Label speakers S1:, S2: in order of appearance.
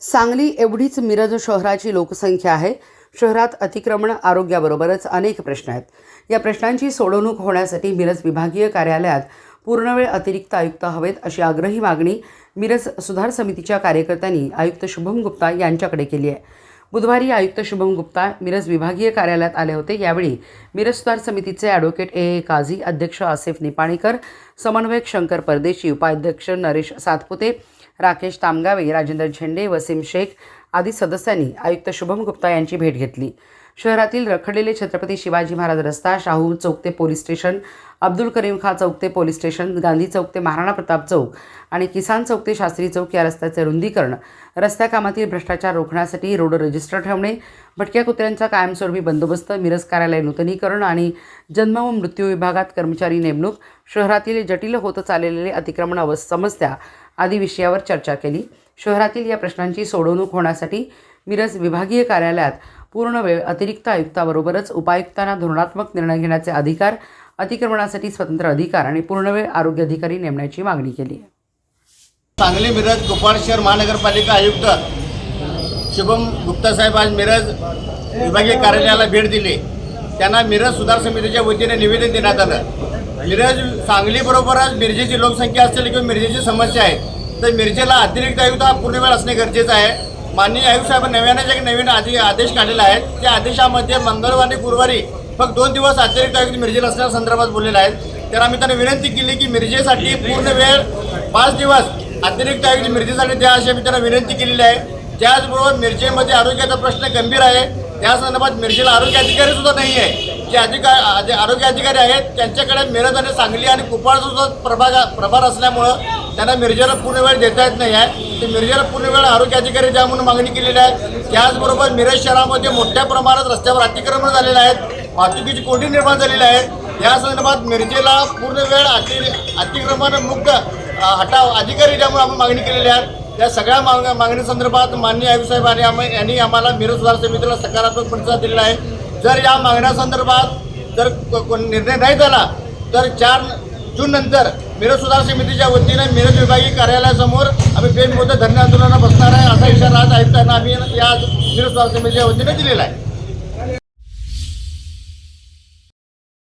S1: सांगली एवढीच मिरज शहराची लोकसंख्या आहे. शहरात अतिक्रमण आरोग्याबरोबरच अनेक प्रश्न आहेत. या प्रश्नांची सोडवणूक होण्यासाठी मिरज विभागीय कार्यालयात पूर्णवेळ अतिरिक्त आयुक्त हवेत अशी आग्रही मागणी मिरज सुधार समितीच्या कार्यकर्त्यांनी आयुक्त शुभम गुप्ता यांच्याकडे केली आहे. बुधवारी आयुक्त शुभम गुप्ता मिरज विभागीय कार्यालयात आले होते. यावेळी मिरज सुधार समितीचे ॲडव्होकेट ए ए काझी अध्यक्ष आसिफ निपाणीकर समन्वयक शंकर परदेशी उपाध्यक्ष नरेश सातपुते राकेश तामगावे राजेंद्र झेंडे वसीम शेख आदी सदस्यांनी आयुक्त शुभम गुप्ता यांची भेट घेतली. शहरातील रखडलेले छत्रपती शिवाजी महाराज रस्ता शाहू चौक ते पोलीस स्टेशन अब्दुल करीम खा चौक ते पोलीस स्टेशन गांधी चौक ते महाराणा प्रताप चौक आणि किसान चौक ते शास्त्री चौक या रस्त्याचे रुंदीकरण रस्त्या कामातील भ्रष्टाचार रोखण्यासाठी रोड रजिस्टर ठेवणे भटक्या कुत्र्यांचा कायमस्वरूपी बंदोबस्त मिरज कार्यालय नूतनीकरण आणि जन्म व मृत्यू विभागात कर्मचारी नेमणूक शहरातील जटिल होत चाललेले अतिक्रमण अव समस्या आदी विषयावर चर्चा केली. शहरातील या प्रश्नांची सोडवणूक होण्यासाठी मिरज विभागीय कार्यालयात पूर्ण वेळ अतिरिक्त आयुक्ताबरोबरच उपायुक्तांना धोरणात्मक निर्णय घेण्याचे अधिकार अतिक्रमणासाठी स्वतंत्र अधिकार आणि पूर्णवेळ आरोग्य अधिकारी नेमण्याची मागणी केली.
S2: सांगली मिरज गोपाळ शहर महानगरपालिका आयुक्त शुभम गुप्ता साहेब आज मिरज विभागीय कार्यालयाला भेट दिली. त्यांना मिरज सुधार समितीच्या वतीने निवेदन देण्यात आलं. मिरज सांगलीबरोबरच मिरजेची लोकसंख्या असेल किंवा मिरजेची समस्या आहे तर मिरजेला अतिरिक्त आयुक्त हा पूर्ण वेळ असणे गरजेचं आहे. माननीय आयुक्त साहेब नव्याने जे नवीन आधी आदेश काढलेला आहे त्या आदेशामध्ये मंगळवार गुरुवारी फक्त दोन दिवस अतिरिक्त आयुक्त मिरजेला असल्या संदर्भात बोललेले आहेत तर आम्ही त्यांना विनंती केली की मिरजेसाठी पूर्ण वेळ पाच दिवस अतिरिक्त आयुक्त मिरजेसाठी द्या अशी आम्ही त्यांना विनंती केलेली आहे. त्याचबरोबर मिरजेमध्ये आरोग्याचा प्रश्न गंभीर आहे त्या संदर्भात मिरजेला आरोग्य अधिकारी सुद्धा नाही आहे. जे अधिकार जे आरोग्य अधिकारी आहेत त्यांच्याकडे मिरज आणि सांगली आणि कुपाळचा सुद्धा प्रभाग प्रभार असल्यामुळं त्यांना मिरजेला पूर्ण वेळ देता येत नाही आहे. ते मिरजेला पूर्ण वेळ आरोग्य अधिकारी द्या म्हणून मागणी केलेली आहे. त्याचबरोबर मिरज शहरामध्ये मोठ्या प्रमाणात रस्त्यावर अतिक्रमण झालेलं आहेत वाहतुकीची कोंडी निर्माण झालेली आहे. या संदर्भात मिरजेला पूर्ण वेळ अति अतिक्रमण मुक्त हटाव अधिकारी द्यामुळे आपण मागणी केलेली आहे. या सगळ्या माग मागणीसंदर्भात माननीय आयुक्त साहेब आणि आम्ही यांनी आम्हाला मिरज सुधार समितीला सकारात्मक प्रतिसाद दिलेला आहे. जर या मागण्यासंदर्भात जर निर्णय नाही झाला तर चार जून नंतर मिरज सुधार समितीच्या वतीने मिरज विभागीय कार्यालयासमोर आम्ही बेनमुदत धरणे आंदोलनाला बसणार आहे असा इशारा आज आयुक्तांना आम्ही या मिरज सुधार समितीच्या वतीने दिलेला आहे.